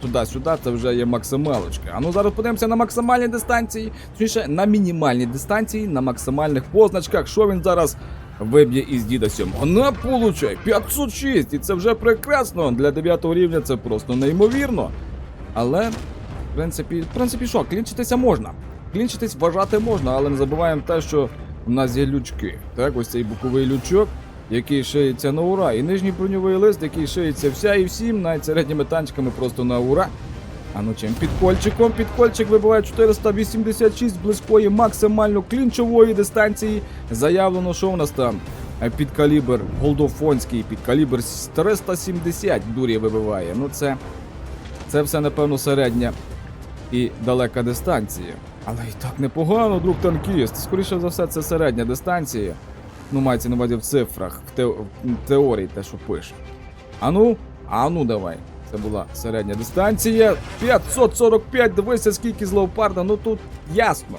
Туди-сюди це вже є максималочка. А ну зараз подивимося на максимальній дистанції, точніше на мінімальній дистанції, на максимальних позначках, що він зараз виб'є із діда сьомого. На получай 506, і це вже прекрасно. Для 9 рівня це просто неймовірно. Але, в принципі, в принципі, що, клінчитися можна. Клінчитись вважати можна, але не забуваємо те, що у нас є лючки. Так, ось цей боковий лючок, який шиється на ура, і нижній броньовий лист, який шиється вся і всім, навіть середніми танчиками просто на ура. А ну чим? Під кольчиком. Під кольчик вибиває 486 близької максимально клінчової дистанції. Заявлено, що у нас там під калібр голдофонський, під калібр 370 дурі вибиває. Ну це, це все, напевно, середня і далека дистанція. Але і так непогано, друг танкіст. Скоріше за все, це середня дистанція. Ну, мається на увазі в цифрах, в, те, в теорії те, що пише. Ану, ану, давай. Це була середня дистанція. 545, дивися, скільки з ну тут ясно.